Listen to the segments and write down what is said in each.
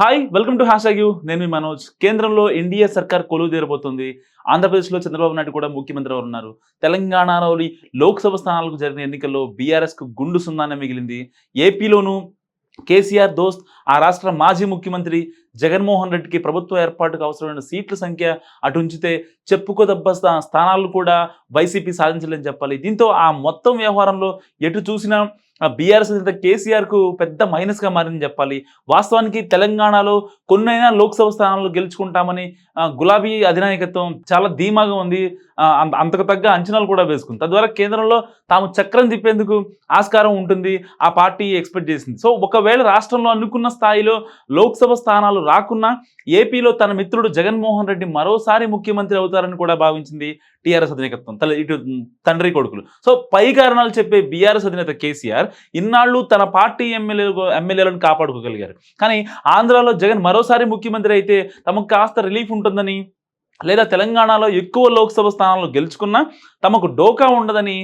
Hi welcome to hash you నేను మీ మనోజ్. కేంద్రంలో ఎన్డీఏ సర్కార్ కొలువు తీరబోతుంది. ఆంధ్రప్రదేశ్లో చంద్రబాబు నాయుడు కూడా ముఖ్యమంత్రి ఉన్నారు? తెలంగాణలోని లోక్సభ స్థానాలకు జరిగిన ఎన్నికల్లో బీఆర్ఎస్కు గుండు సున్నానే మిగిలింది. ఏపీలోనూ కేసీఆర్ దోస్త్ ఆ రాష్ట్ర మాజీ ముఖ్యమంత్రి జగన్మోహన్ రెడ్డికి ప్రభుత్వ ఏర్పాటుకు అవసరమైన సీట్ల సంఖ్య అటు ఉంచితే చెప్పుకోదబ్బ స్థా- స్థానాలు కూడా వైసీపీ సాధించలేని చెప్పాలి. దీంతో ఆ మొత్తం వ్యవహారంలో ఎటు చూసినా బీఆర్ఎస్ అధినేత కేసీఆర్కు పెద్ద మైనస్గా మారిందని చెప్పాలి. వాస్తవానికి తెలంగాణలో కొన్నైనా లోక్సభ స్థానాలు గెలుచుకుంటామని గులాబీ అధినాయకత్వం చాలా ధీమాగా ఉంది. అంతకు తగ్గ అంచనాలు కూడా వేసుకుంది. తద్వారా కేంద్రంలో తాము చక్రం తిప్పేందుకు ఆస్కారం ఉంటుంది ఆ పార్టీ ఎక్స్పెక్ట్ చేసింది. సో ఒకవేళ రాష్ట్రంలో అనుకున్న స్థాయిలో లోక్సభ స్థానాలు రాకున్నా ఏపీలో తన మిత్రుడు జగన్మోహన్ రెడ్డి మరోసారి ముఖ్యమంత్రి అవుతారని కూడా భావించింది టీఆర్ఎస్ అధినాయకత్వం తల ఇటు తండ్రి కొడుకులు. సో పై కారణాలు చెప్పే బీఆర్ఎస్ అధినేత కేసీఆర్ ఇన్నాళ్ళు తన పార్టీ ఎమ్మెల్యే ఎమ్మెల్యేలను కాపాడుకోగలిగారు. కానీ ఆంధ్రాలో జగన్ మరోసారి ముఖ్యమంత్రి అయితే తమకు కాస్త రిలీఫ్ ఉంటుందని లేదా తెలంగాణలో ఎక్కువ లోక్సభ స్థానాలు గెలుచుకున్నా తమకు డోకా ఉండదని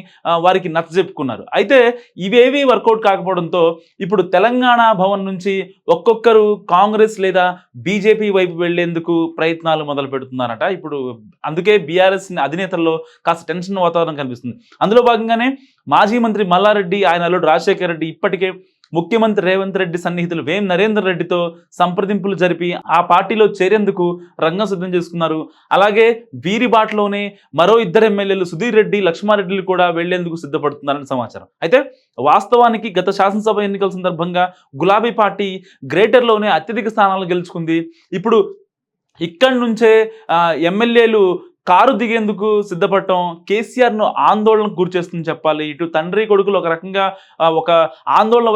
వారికి నచ్చ చెప్పుకున్నారు. అయితే ఇవేవీ వర్కౌట్ కాకపోవడంతో ఇప్పుడు తెలంగాణ భవన్ నుంచి ఒక్కొక్కరు కాంగ్రెస్ లేదా బీజేపీ వైపు వెళ్ళేందుకు ప్రయత్నాలు మొదలు పెడుతున్నారట. ఇప్పుడు అందుకే బీఆర్ఎస్ అధినేతల్లో కాస్త టెన్షన్ వాతావరణం కనిపిస్తుంది. అందులో భాగంగానే మాజీ మంత్రి మల్లారెడ్డి ఆయన అల్లుడు రాజశేఖర రెడ్డి ఇప్పటికే ముఖ్యమంత్రి రేవంత్ రెడ్డి సన్నిహితులు వేం నరేందర్ రెడ్డితో సంప్రదింపులు జరిపి ఆ పార్టీలో చేరేందుకు రంగం సిద్ధం చేసుకున్నారు. అలాగే వీరి బాటలోనే మరో ఇద్దరు ఎమ్మెల్యేలు సుధీర్ రెడ్డి లక్ష్మారెడ్డిలు కూడా వెళ్ళేందుకు సిద్ధపడుతున్నారని సమాచారం. అయితే వాస్తవానికి గత శాసనసభ ఎన్నికల సందర్భంగా గులాబీ పార్టీ గ్రేటర్లోనే అత్యధిక స్థానాలు గెలుచుకుంది. ఇప్పుడు ఇక్కడి నుంచే ఎమ్మెల్యేలు కారు దిగేందుకు సిద్ధపడటం కేసీఆర్ను ఆందోళనకు గురి చేస్తుంది చెప్పాలి. ఇటు తండ్రి కొడుకులు ఒక రకంగా ఒక ఆందోళన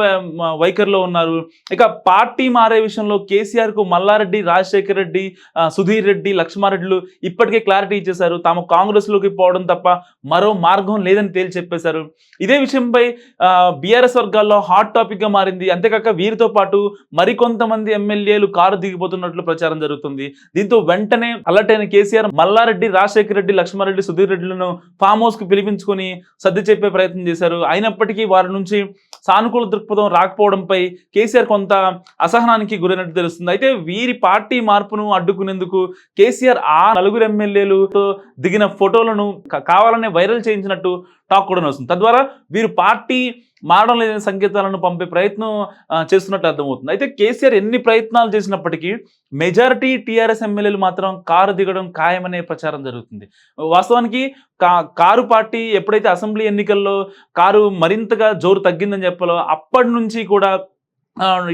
వైఖరిలో ఉన్నారు. ఇక పార్టీ మారే విషయంలో కేసీఆర్కు మల్లారెడ్డి రాజశేఖర రెడ్డి సుధీర్ రెడ్డి లక్ష్మారెడ్డిలు ఇప్పటికే క్లారిటీ ఇచ్చేశారు. తాము కాంగ్రెస్లోకి పోవడం తప్ప మరో మార్గం లేదని తేల్చి చెప్పేశారు. ఇదే విషయంపై బీఆర్ఎస్ వర్గాల్లో హాట్ టాపిక్గా మారింది. అంతేకాక వీరితో పాటు మరికొంతమంది ఎమ్మెల్యేలు కారు దిగిపోతున్నట్లు ప్రచారం జరుగుతుంది. దీంతో వెంటనే అలర్ట్ అయిన కేసీఆర్ మల్లారెడ్డి రాజశేఖర రెడ్డి లక్ష్మారెడ్డి సుధీర్ రెడ్డిలను ఫామ్ హౌస్కు పిలిపించుకొని సర్ది చెప్పే ప్రయత్నం చేశారు. అయినప్పటికీ వారి నుంచి సానుకూల దృక్పథం రాకపోవడంపై కేసీఆర్ కొంత అసహనానికి గురైనట్టు తెలుస్తుంది. అయితే వీరి పార్టీ మార్పును అడ్డుకునేందుకు కేసీఆర్ ఆ నలుగురు ఎమ్మెల్యేలతో దిగిన ఫోటోలను కావాలనే వైరల్ చేయించినట్టు టాక్ కూడా వస్తుంది తద్వారా వీరు పార్టీ మారడం లేని సంకేతాలను పంపే ప్రయత్నం చేస్తున్నట్లు అర్థమవుతుంది. అయితే కేసీఆర్ ఎన్ని ప్రయత్నాలు చేసినప్పటికీ మెజారిటీ టీఆర్ఎస్ ఎమ్మెల్యేలు మాత్రం కారు దిగడం ఖాయమనే ప్రచారం జరుగుతుంది. వాస్తవానికి కారు పార్టీ ఎప్పుడైతే అసెంబ్లీ ఎన్నికల్లో కారు మరింతగా జోరు తగ్గిందని చెప్పాలో అప్పటి నుంచి కూడా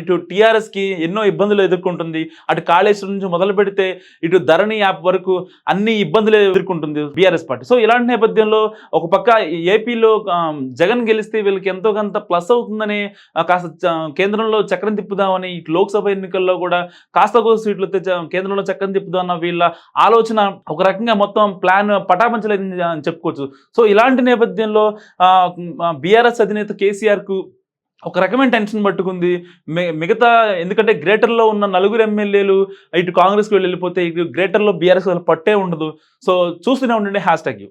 ఇటు టీఆర్ఎస్కి కి ఎన్నో ఇబ్బందులు ఎదుర్కొంటుంది. అటు కాళేశ్వరం నుంచి మొదలు పెడితే ఇటు ధరణి యాప్ వరకు అన్ని ఇబ్బందులు ఎదుర్కొంటుంది బీఆర్ఎస్ పార్టీ. సో ఇలాంటి నేపథ్యంలో ఒక పక్క ఏపీలో జగన్ గెలిస్తే వీళ్ళకి ఎంతో కొంత ప్లస్ అవుతుందని కాస్త కేంద్రంలో చక్రం తిప్పుదామని ఇటు లోక్సభ ఎన్నికల్లో కూడా కాస్త కోస్త సీట్లు తెచ్చ కేంద్రంలో చక్రం తిప్పుదామన్న వీళ్ళ ఆలోచన ఒక రకంగా మొత్తం ప్లాన్ పటాపంచలేదని చెప్పుకోవచ్చు. సో ఇలాంటి నేపథ్యంలో బీఆర్ఎస్ అధినేత కేసీఆర్కు ఒక రకమైన టెన్షన్ పట్టుకుంది. మిగతా ఎందుకంటే గ్రేటర్లో ఉన్న నలుగురు ఎమ్మెల్యేలు ఇటు కాంగ్రెస్కి వెళ్ళిపోతే ఇటు గ్రేటర్లో బీఆర్ఎస్ పట్టే ఉండదు. సో చూస్తూనే ఉండండి హ్యాష్ ట్యాగ్ యూ.